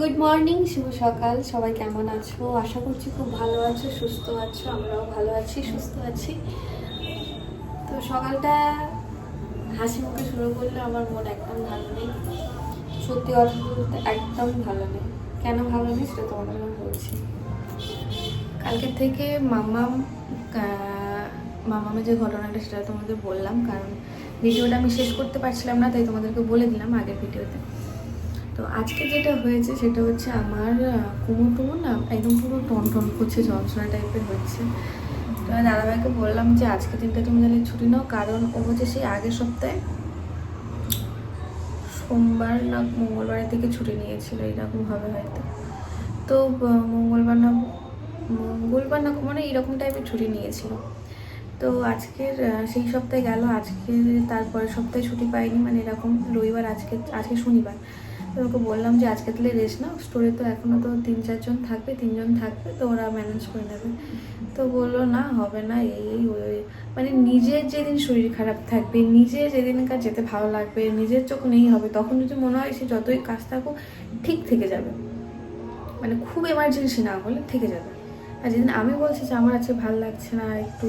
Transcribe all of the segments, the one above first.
Good morning শুভ সকাল। সবাই কেমন আছো? আশা করছি খুব ভালো আছো, সুস্থ আছো, আমরাও ভালো আছি, সুস্থ আছি। তো সকালটা হাসি মুখে শুরু করলে আমার মন একদম ভালো নেই। সত্যি কথা বলতে একদম ভালো নেই। কেন ভালো নেই সেটা তোমাদের আমি বলছি। কালকের থেকে মামাম মামামের যে ঘটনাটা সেটা তোমাদের বললাম, কারণ ভিডিওটা আমি শেষ করতে পারছিলাম না, তাই তোমাদেরকে বলে দিলাম আগের ভিডিওতে। তো আজকে যেটা হয়েছে সেটা হচ্ছে আমার কোমর টোমর না একদম পুরো টন টন করছে যন্ত্রণা টাইপের হচ্ছে। তো আমি দাদাভাইকে বললাম যে আজকে দিনটা তুমি তাহলে ছুটি নাও, কারণ ও হচ্ছে সেই আগের সপ্তাহে সোমবার না মঙ্গলবারের থেকে ছুটি নিয়েছিল, এরকম হবে হয়তো। তো মঙ্গলবার না মঙ্গলবার না মানে এরকম টাইপের ছুটি নিয়েছিল। তো আজকের সেই সপ্তাহে গেল আজকে তারপরের সপ্তাহে ছুটি পাইনি মানে এরকম রবিবার, আজকে আজকে শনিবার। ওকে বললাম যে আজকে তাহলে রেস্ট নাও, স্টোরে তো এখনও তো তিন চারজন থাকবে, তিনজন থাকবে, তো ওরা ম্যানেজ করে নেবে। তো বলল, না, হবে না, এই ওই। মানে নিজের যেদিন শরীর খারাপ থাকবে, নিজের যেদিনকার যেতে ভালো লাগবে, নিজের চোখ নেই হবে, তখন যদি মনে হয় সে যতই কাজ থাকুক, ঠিক থেকে যাবে। মানে খুব এমার্জেন্সি না হলে থেকে যাবে। আর যেদিন আমি বলছি যে আমার আজকে ভালো লাগছে না, একটু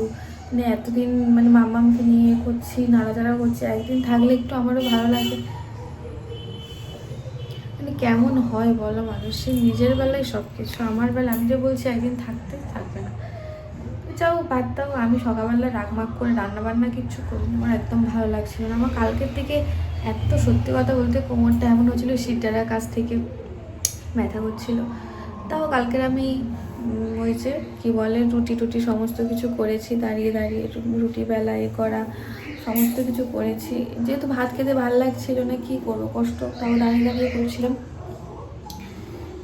মানে এতদিন মানে মামামকে নিয়ে করছি, নাড়াচাড়া করছি, একদিন থাকলে একটু আমারও ভালো লাগে। কেমন হয় বলো মানুষের? নিজের বেলায় সব কিছু আমার বেলা আমি যে বলছি, একদিন থাকতে থাকবে না। যাও, বাদ দাও। আমি সকালবেলা রাগমাগ করে রান্নাবান্না কিচ্ছু করি আমার একদম ভালো লাগছিল না। আমার কালকের থেকে এত সত্যি কথা বলতে কোমরটা এমন হচ্ছিল সিটারার কাছ থেকে ব্যথা করছিল। তাও কালকের আমি ওই যে কী বলে, রুটি টুটি সমস্ত কিছু করেছি, দাঁড়িয়ে দাঁড়িয়ে রুটি বেলা এ করা, সমস্ত কিছু করেছি। যেহেতু ভাত খেতে ভালো লাগছিল না, কী করব, কষ্ট, তাও দাঁড়িয়ে দাঁড়িয়ে করছিলাম।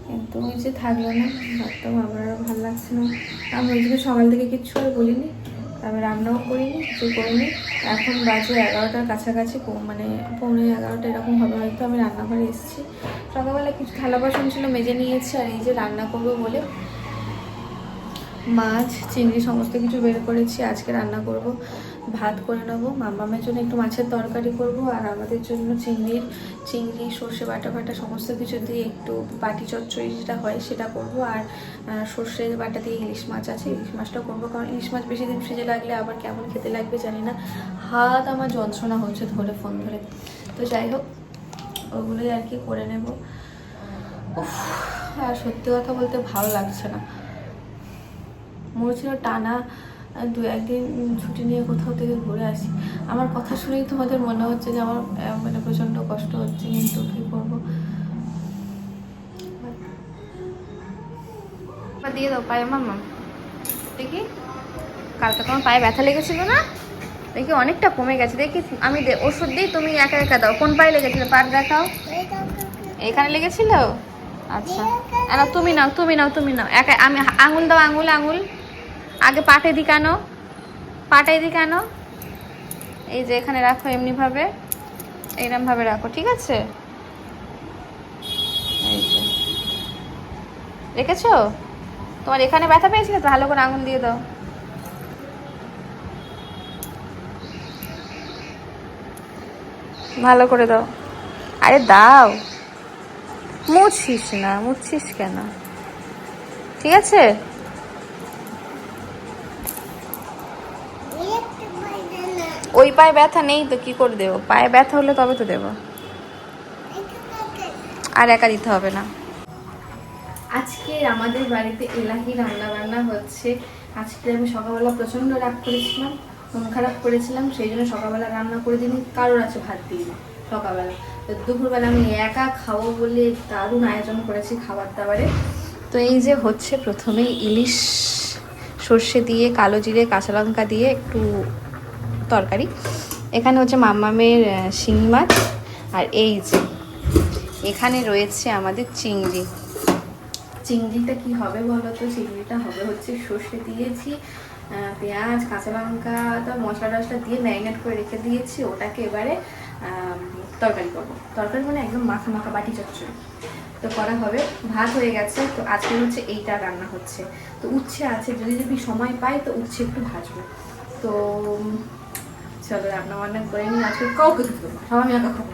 কিন্তু ওই যে থাকল না, ভাতটাও আমার আরও ভালো লাগছে না। আমি ওই সকাল থেকে কিচ্ছু আর বলিনি আমি রান্নাও করিনি, কিছু করিনি। এখন বাজে এগারোটার কাছাকাছি মানে পৌনে এগারোটা এরকম হবে, হয়তো আমি রান্নাঘরে এসেছি। সকালবেলা কিছু থালা বাসন ছিল, মেজে নিয়েছি, আর এই যে রান্না করব বলে মাছ, চিংড়ি সমস্ত কিছু বের করেছি, আজকে রান্না করব। ভাত করে নেব। মামামের জন্য একটু মাছের তরকারি করব আর আমাদের জন্য চিংড়ির, চিংড়ি, সর্ষে বাটা বাটা সমস্ত কিছু দিয়ে একটু বাটি চচ্চড়ি যেটা হয় সেটা করব আর সর্ষে বাটা দিয়ে ইলিশ মাছ আছে, ইলিশ মাছটা করব। কারণ ইলিশ মাছ বেশি দিন ফ্রিজে লাগলে আবার কেমন খেতে লাগবে জানি না। হাত আমার যন্ত্রণা হচ্ছে ধরে ফোন ধরে। তো যাই হোক, ওগুলোই আর কি করে নেব। আর সত্যি কথা বলতে ভালো লাগছে না। মনে হচ্ছিল টানা দু একদিন ছুটি নিয়ে কোথাও থেকে ঘুরে আসি। আমার কথা শুনেই তোমাদের মনে হচ্ছে যে আমার মানে প্রচণ্ড কষ্ট হচ্ছে, কিন্তু কী করব? দিয়ে দাও পায়ে, মাম্মা। দেখি, কালকে তোমার পায়ে ব্যথা লেগেছিল না? দেখি অনেকটা কমে গেছে। দেখি, আমি ওষুধ দিই, তুমি একা একা দাও। কোন পায়ে লেগেছিল? পাট দেখাও। এখানে লেগেছিল? আচ্ছা। তুমি নাও তুমি নাও তুমি নাও। একা, আমি আঙুল দাও, আঙুল আঙুল। আগে পাটে দি কেন? পাটে দি কেন? এই যে এখানে রাখো এমনিভাবে। এইরমভাবে রাখো, ঠিক আছে? এই যে। রেখেছো? তোমার এখানে ব্যথা পেয়েছিলে তো? ভালো করে আঙুল দিয়ে দাও। ভালো করে দাও। আরে দাও। মুছিস না, মুছছিস কেন? ঠিক আছে? ওই পায়ে ব্যথা নেই তো কি করে দেবো? পায়ে ব্যথা হলে তবে তো দেবো। আর একা দিতে হবে না। আজকে আমাদের বাড়িতে এলাহি রান্না বান্না হচ্ছে। আজকে আমি সকালবেলা প্রচণ্ড রাগ করেছিলাম, মন খারাপ করেছিলাম, সেই জন্য সকালবেলা রান্না করে দিইনি, কারোর আছে ভাত দিইনি সকালবেলা। তো দুপুরবেলা আমি একা খাব বলে দারুণ আয়োজন করেছি খাবার দাবারে। তো এই যে হচ্ছে প্রথমেই ইলিশ সর্ষে দিয়ে, কালো জিরে, কাঁচা লঙ্কা দিয়ে একটু তরকারি। এখানে হচ্ছে মাম্মামের আহ, শিঙি মাছ আর এই যে এখানে রয়েছে আমাদের চিংড়ি। চিংড়িটা কি হবে বলো তো? চিংড়িটা হবে হচ্ছে সর্ষে দিয়েছি পেঁয়াজ কাঁচা লঙ্কা তার মশলা টশলা দিয়ে ম্যারিনেট করে রেখে দিয়েছি। ওটাকে এবারে তরকারি করব। তরকারি মানে একদম মাখা মাখা বাটি চচ্চড়ি। তো করা হবে। ভাত হয়ে গেছে। তো আজকে হচ্ছে এইটা রান্না হচ্ছে। তো উচ্ছে আছে। যদি যদি সময় পাই তো উচ্ছে একটু ভাজবো। তো চলো রান্না বান্না করে নিই আজকে কাউকে দিতে পারব সব আমি খাব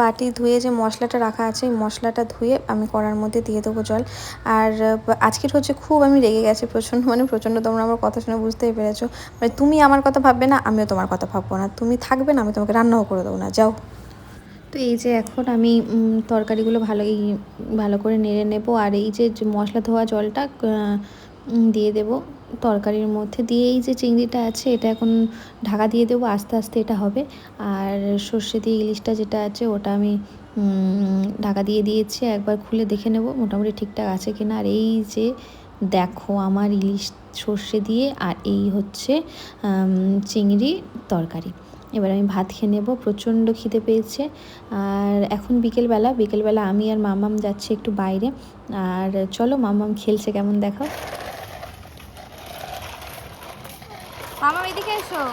বাটি ধুয়ে যে মশলাটা রাখা আছে, এই মশলাটা ধুয়ে আমি কড়ার মধ্যে দিয়ে দেবো জল। আর আজকের হচ্ছে খুব আমি রেগে গেছি প্রচণ্ড মানে প্রচণ্ড তোমরা আমার কথা শুনে বুঝতেই পেরেছ। মানে তুমি আমার কথা ভাববে না, আমিও তোমার কথা ভাববো না। তুমি থাকবে না, আমি তোমাকে রান্নাও করে দেবো না। যাও। তো এই যে এখন আমি তরকারিগুলো ভালো ভালো করে নেড়ে নেব। আর এই যে মশলা ধোয়া জলটা দিয়ে দেব তরকারির মধ্যে। দিয়ে এই যে চিংড়িটা আছে, এটা এখন ঢাকা দিয়ে দেবো, আস্তে আস্তে এটা হবে। আর সর্ষে দিয়ে ইলিশটা যেটা আছে, ওটা আমি ঢাকা দিয়ে দিয়েছি। একবার খুলে দেখে নেব, মোটামুটি ঠিকঠাক আছে কিনা। আর এই যে দেখো আমার ইলিশ সর্ষে দিয়ে, আর এই হচ্ছে চিংড়ি তরকারি। এবার আমি ভাত খেয়ে নেব, প্রচণ্ড খিদে পেয়েছে। আর এখন বিকেলবেলা বিকেলবেলা আমি আর মামাম যাচ্ছি একটু বাইরে। আর চলো, মামাম খেলছে, কেমন দেখো মামা এদিকে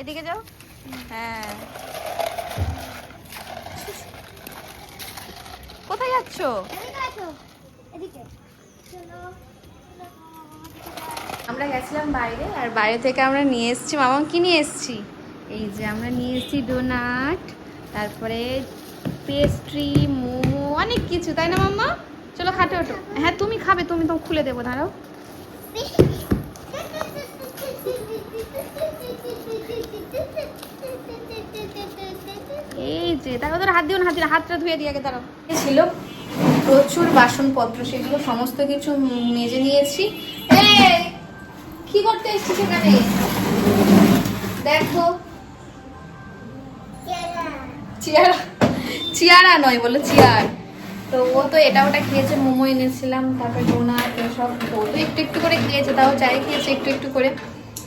এদিকে যাও। হ্যাঁ। কোথায় যাচ্ছো? আমরা গেছিলাম বাইরে, আর বাইরে থেকে আমরা নিয়ে এসেছি। মামা, কি নিয়ে এসেছি? এই যে আমরা নিয়ে এসেছি ডোনাট, তারপরে পেস্ট্রি মোমো, অনেক কিছু, তাই না মাম্মা? চলো খাটে ওঠো। হ্যাঁ তুমি খাবে তুমি তো খুলে দেবো দাঁড়াও। এই যে তারপর ধরো হাত দিও না হাত দিও হাতটা ধুয়ে দিয়ে আগে দাঁড়াও। ছিল প্রচুর বাসনপত্র সেগুলো সমস্ত কিছু মেজে নিয়েছি। এই, কি করতে এসেছি সেখানে দেখো। চেয়ারা চেয়ারা নয় বলো চেয়ার। তো ও তো এটা ওটা খেয়েছে, মোমো এনেছিলাম, তারপরে ডোনাট এসব। ও তো একটু একটু করে খেয়েছে, তাও চাই খেয়েছে একটু একটু করে।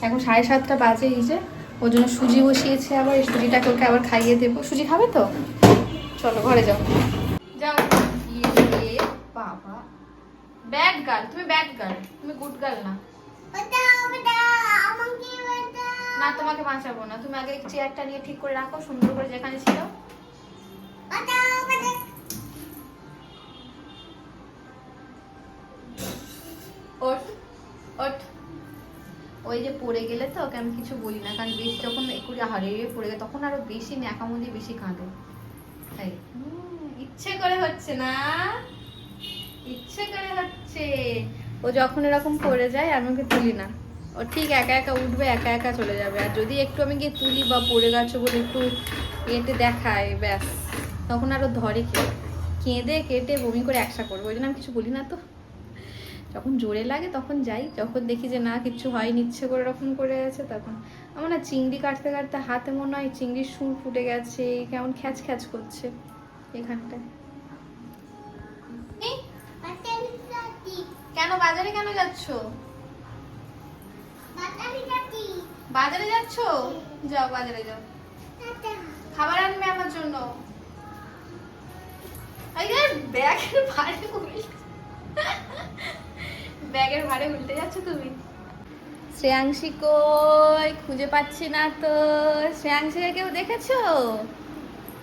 এখন সাড়ে সাতটা বাজে এই যে, ওর জন্য সুজি বসিয়েছে আবার সুজিটাকে ওকে আবার খাইয়ে দেবো। সুজি খাবে তো? চলো, ঘরে যাও। যাও। ইয়ে বাবা। তুমি তুমি গুড না। না, তোমাকে বাঁচাবো না। তুমি আগে চেয়ারটা নিয়ে ঠিক করে রাখো, সুন্দর করে যেখানে ছিল। ওঠ ওঠ। ওই যে পড়ে গেলে তো, ওকে আমি কিছু বলি না, কারণ বেশি যখন একটু হারিয়ে পড়ে গেলে তখন আরও বেশি ন্যাকামো বেশি কাঁদে। তাই। ইচ্ছে করে হচ্ছে না। ইচ্ছে করে হচ্ছে। ও যখন এরকম পড়ে যায়, আমি ওকে তুলি না। ও ঠিক একা একা উঠবে, একা একা চলে যাবে। আর যদি একটু আমি গিয়ে তুলি বা পড়ে গেছো বলে একটু এতে দেখায়, ব্যাস। তখন আরও ধরে কে কেঁদে, কেটে বমি করে একসা করব। ওই জন্য আমি কিছু বলি না তো। যখন জোরে লাগে তখন যাই। যখন দেখি যে না কিচ্ছু হয়নি ইচ্ছে করে এরকম করে আছে তখন আমার না চিংড়ি কাটতে কাটতে হাতে মনে হয় চিংড়ির সুর ফুটে গেছে কেমন খ্যাচ খ্যাচ করছে এখানটায়। কেন বাজারে কেন যাচ্ছ? বাজারে যাচ্ছ? যাও বাজারে যাও। খাবার আনবে আমার জন্য। ব্যাগের ভারে ব্যাগের ভারে উল্টে যাচ্ছ তুমি? শ্রেয়াংশী কই? খুঁজে পাচ্ছি না তো। শ্রেয়াংশীকে কেউ দেখেছ?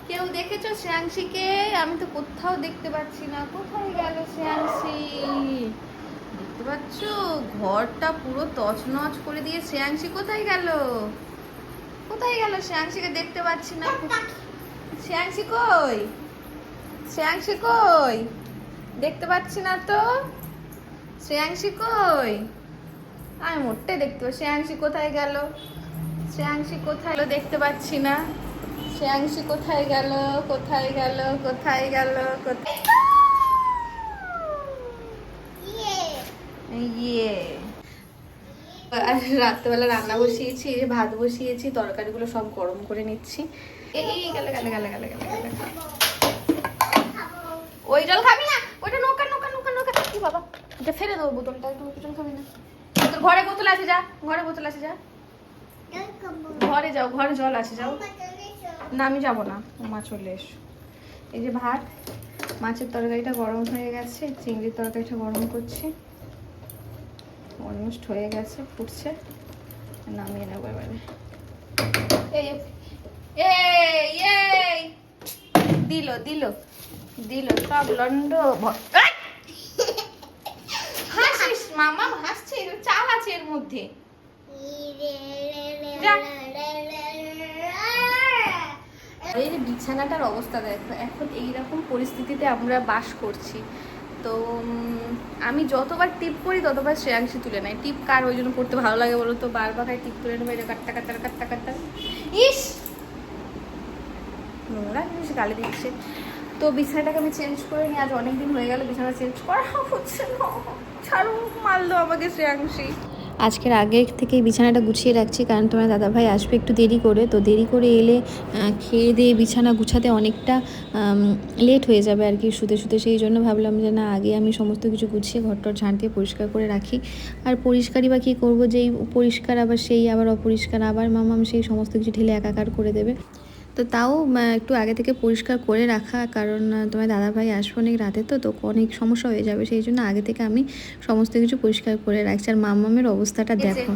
কেউ দেখেছ শ্রেয়াংশীকে? আমি তো কোথাও দেখতে পাচ্ছি না। কোথায় গেল শ্রেয়াংশী? দেখতে পাচ্ছ? ঘরটা পুরো তছনছ করে দিয়ে শ্রেয়াংশী কোথায় গেল? কোথায় গেল শ্রেয়াংশীকে দেখতে পাচ্ছি না। শ্রেয়াংশী কই? শ্রেয়াংশী কই? দেখতে পাচ্ছি না তো? শ্রেয়াংশী কই? আমি মোটে দেখতে পাচ্ছি। শ্রেয়াংশী কোথায় গেল? শ্রেয়াংশী কোথায় গেল দেখতে পাচ্ছি না। শ্রেয়াংশী কোথায় গেল? কোথায় গেল? কোথায় গেল? কোথায় ইয়ে। আর রাত্রেবেলা রান্না বসিয়েছি, ভাত বসিয়েছি, তরকারিগুলো সব গরম করে নিচ্ছি। এই, গেলে গেলে গেলে গেলে গেলে গেলে। ওই জল খাবি না? ওটা নৌকা নৌকা নৌকা নৌকা। কি বাবা, এটা ফেলে দেবো বোতলটা তুই জল খাবি না। তোর ঘরে বোতল আছে, যা। ঘরে বোতল আছে, যা। ঘরে যাও, ঘরে জল আছে, যাও। না, আমি যাব না। মা চলে এসো। এই যে ভাত, মাছের তরকারিটা গরম হয়ে গেছে, চিংড়ির তরকারিটা গরম করছি। অলমোস্ট হয়ে গেছে, ফুটছে। নামিয়ে নেব এবারে। এই! দিল দিল। দিল, সব লন্ড হাসিস মামা হাসছে চাল আছে এর মধ্যে। এই যে বিছানাটার অবস্থা দেখো, এখন এইরকম পরিস্থিতিতে আমরা বাস করছি। তো আমি যতবার টিপ করি, ততবার শ্রেয়াংশী তুলে নেয়। টিপ কার ওই জন্য করতে ভালো লাগে বলো তো? বারবার টিপ তুলে নেবে কাটটা কাটটা কাটটা কাটটা। ইস! নোংরা জিনিস গালি দিচ্ছে। তো বিছানাটাকে আমি চেঞ্জ করে নিই, আজ অনেক দিন হয়ে গেল বিছানা চেঞ্জ করা হচ্ছে না। ছাড়ো মারলো আমাকে শ্রেয়াংশী। আজকের আগে থেকেই বিছানাটা গুছিয়ে রাখছি, কারণ তোমার দাদাভাই আসবে একটু দেরি করে, তো দেরি করে এলে খেয়ে দিয়ে বিছানা গুছাতে অনেকটা লেট হয়ে যাবে আর কি শুতে শুতে। সেই জন্য ভাবলাম যে না, আগে আমি সমস্ত কিছু গুছিয়ে ঘরটর ঝাঁট দিয়ে পরিষ্কার করে রাখি। আর পরিষ্কারই বা কী করব, যেই পরিষ্কার আবার সেই, আবার অপরিষ্কার, আবার মামাম সেই সমস্ত কিছু ঢেলে একাকার করে দেবে। তো তাও একটু আগে থেকে পরিষ্কার করে রাখা কারণ তোমার দাদাভাই আসবে অনেক রাতে তো তো অনেক সমস্যা হয়ে যাবে সেই জন্য আগে থেকে আমি সমস্ত কিছু পরিষ্কার করে রাখছি। আর মামামের অবস্থাটা দেখো।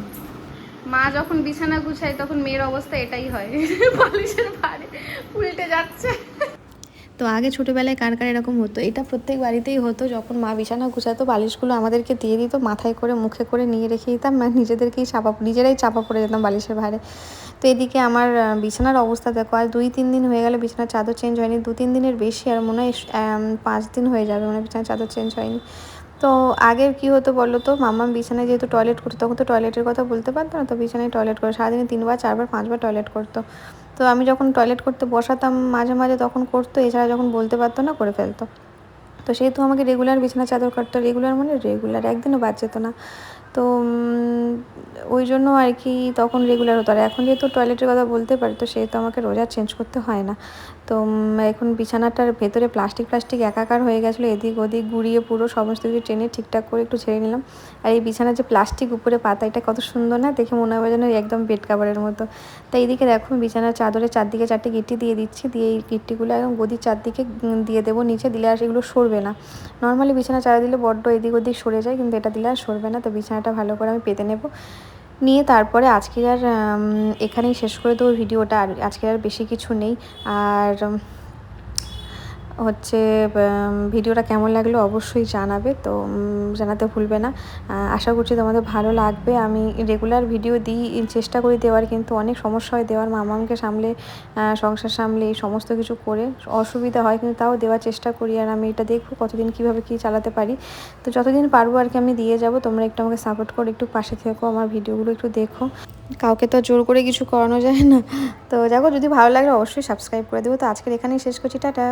মা যখন বিছানা গুছায় তখন মেয়ের অবস্থা এটাই হয়। পলিশের ভারে উল্টে যাচ্ছে। তো আগে ছোটোবেলায় কার কার এরকম হতো? এটা প্রত্যেক বাড়িতেই হতো, যখন মা বিছানা গুছাতো, বালিশগুলো আমাদেরকে দিয়ে দিত, মাথায় করে, মুখে করে নিয়ে রেখে দিতাম আর নিজেদেরকেই চাপা, নিজেরাই চাপা পড়ে যেতাম বালিশের ভারে তো এদিকে আমার বিছানার অবস্থা দেখো আর দুই তিন দিন হয়ে গেল বিছানার চাদর চেঞ্জ হয়নি, দু তিন দিনের বেশি আর মনে হয় পাঁচ দিন হয়ে যাবে মানে বিছানার চাদর চেঞ্জ হয়নি। তো আগে কি হতো বলো তো মাম্মা বিছানায় যেহেতু টয়লেট করতো, তখন তো টয়লেটের কথা বলতে পারতো না, তো বিছানায় টয়লেট করে সারাদিনে তিনবার, চারবার, পাঁচবার টয়লেট করতো। তো আমি যখন টয়লেট করতে বসাতাম মাঝে মাঝে তখন করতো, এছাড়া যখন বলতে পারতো না করে ফেলতো। তো সেহেতু আমাকে রেগুলার বিছানা চাদর কাটতো রেগুলার মানে রেগুলার একদিনও বাদ যেত না। তো ওই জন্য আর কি তখন রেগুলার হতো। আর এখন যেহেতু টয়লেটের কথা বলতে পারি, তো সেহেতু আমাকে রোজ চেঞ্জ করতে হয় না। তো এখন বিছানাটার ভেতরে প্লাস্টিক প্লাস্টিক একাকার হয়ে গেছিল, এদিক ওদিক গুড়িয়ে পুরো সমস্ত কিছু টেনে ঠিকঠাক করে একটু ছেড়ে নিলাম। আর এই বিছানার যে প্লাস্টিক উপরে পাতা, এটা কত সুন্দর না? দেখে মনে হবে যেন একদম বেড কাভারের মতো। তাই এদিকে দেখো, বিছানার চাদরে চারদিকে চারটে গিট্টি দিয়ে দিচ্ছি। দিয়ে এই গিট্টিগুলো একদম গদির চারদিকে দিয়ে দেবো নিচে। দিলে আর সেগুলো সরবে না। নর্মালি বিছানা চারা দিলে বড্ড এদিক ওদিক সরে যায়, কিন্তু এটা দিলে আর সরবে না। তো বিছানাটা ভালো করে আমি পেতে নেব। নিয়ে তারপরে আজকের আর এখানেই শেষ করে দেবো ভিডিওটা। আর আজকের আর বেশি কিছু নেই। আর হচ্ছে ভিডিওটা কেমন লাগল অবশ্যই জানাবে, তো জানাতে ভুলবে না। আশা করছি তোমাদের ভালো লাগবে। আমি রেগুলার ভিডিও দিই চেষ্টা করি দেওয়ার, কিন্তু অনেক সমস্যা হয় দেওয়ার। মামামকে সামলে সংসার সামলে, এই সমস্ত কিছু করে অসুবিধা হয়, কিন্তু তাও দেওয়ার চেষ্টা করি। আর আমি এটা দেখব কতদিন কীভাবে কী চালাতে পারি। তো যতদিন পারব আর কি আমি দিয়ে যাব, তোমরা একটু আমাকে সাপোর্ট করো, একটু পাশে থেকো, আমার ভিডিওগুলো একটু দেখো। কাউকে তো জোর করে কিছু করানো যায় না। তো দেখো যদি ভালো লাগে অবশ্যই সাবস্ক্রাইব করে দেবো। তো আজকের এখানেই শেষ করছি। টাটা!